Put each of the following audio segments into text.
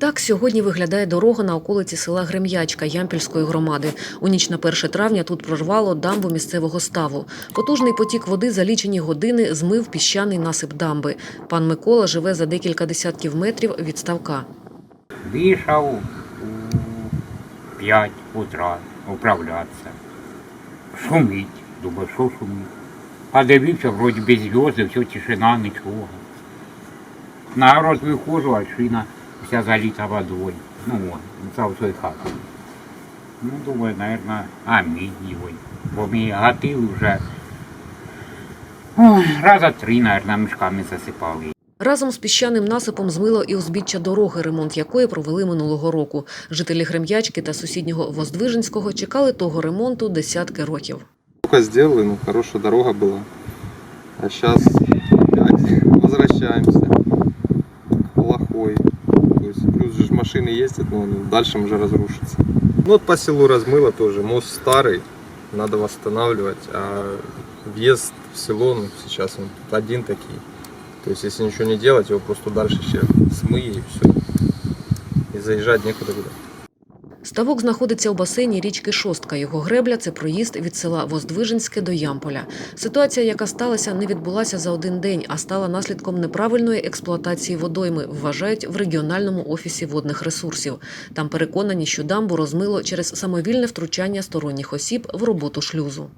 Так сьогодні виглядає дорога на околиці села Грем'ячка Ямпільської громади. У ніч на 1 травня тут прорвало дамбу місцевого ставу. Потужний потік води за лічені години змив піщаний насип дамби. Пан Микола живе за декілька десятків метрів від ставка. Вийшов у 5 утра управлятися. Шумить. Думаю, що шумить. А дивився, вроді без зв'язки, все тишина, нічого. На виходжу, а шина вся залита водою. Ну от, це в той хаті. Ну, думаю, наверное, його. Бо ми гатили вже. Ой, раза три, наверное, мішками засипали. Разом з піщаним насипом змило і узбіччя дороги, ремонт якої провели минулого року. Жителі Грем'ячки та сусіднього Воздвиженського чекали того ремонту десятки років. Только сделали, ну, хорошая дорога была. А сейчас опять возвращаемся машины ездят, но дальшем уже разрушится. Ну вот по селу размыло тоже. Мост старый, надо восстанавливать. А въезд в село, ну, сейчас он один такие. То есть если ничего не делать, его просто дальше еще смыли и все. И заезжать некуда куда. Ставок знаходиться у басейні річки Шостка. Його гребля це проїзд від села Воздвиженське до Ямполя. Ситуація, яка сталася, не відбулася за один день, а стала наслідком неправильної експлуатації водойми, вважають в регіональному офісі водних ресурсів. Там переконані, що дамбу розмило через самовільне втручання сторонніх осіб в роботу шлюзу.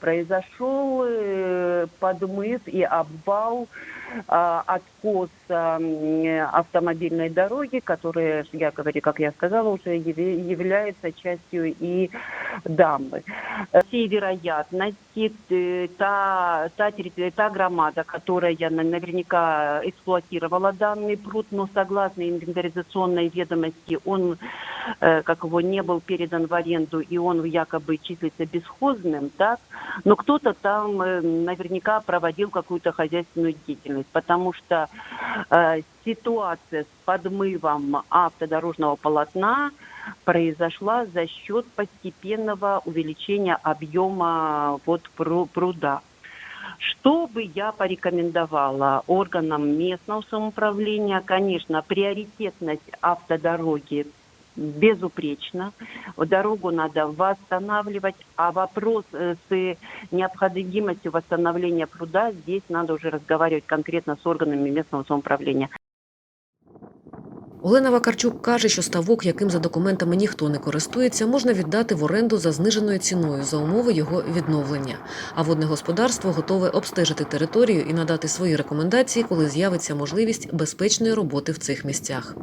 произошел э, подмыв и обвал, а, откос автомобильной дороги, которая, я говорю, как я сказала, уже является частью и дамбы. По всей вероятности, э, та, та, территори- та громада, которая на- наверняка эксплуатировала данный пруд, но согласно инвентаризационной ведомости, он э, как его не был передан в аренду, и он якобы числится бесхозным, так, но кто-то там э, наверняка проводил какую-то хозяйственную деятельность, потому что э, ситуация с подмывом автодорожного полотна произошла за счет постепенного увеличения объема вот пру- пруда. Что бы я порекомендовала органам местного самоуправления? Конечно, приоритетность автодороги безупречно. Дорогу надо восстанавливать, а вопрос э, с необходимостью восстановления пруда здесь надо уже разговаривать конкретно с органами местного самоуправления. Олена Вакарчук каже, що ставок, яким за документами ніхто не користується, можна віддати в оренду за зниженою ціною за умови його відновлення. А водне господарство готове обстежити територію і надати свої рекомендації, коли з'явиться можливість безпечної роботи в цих місцях.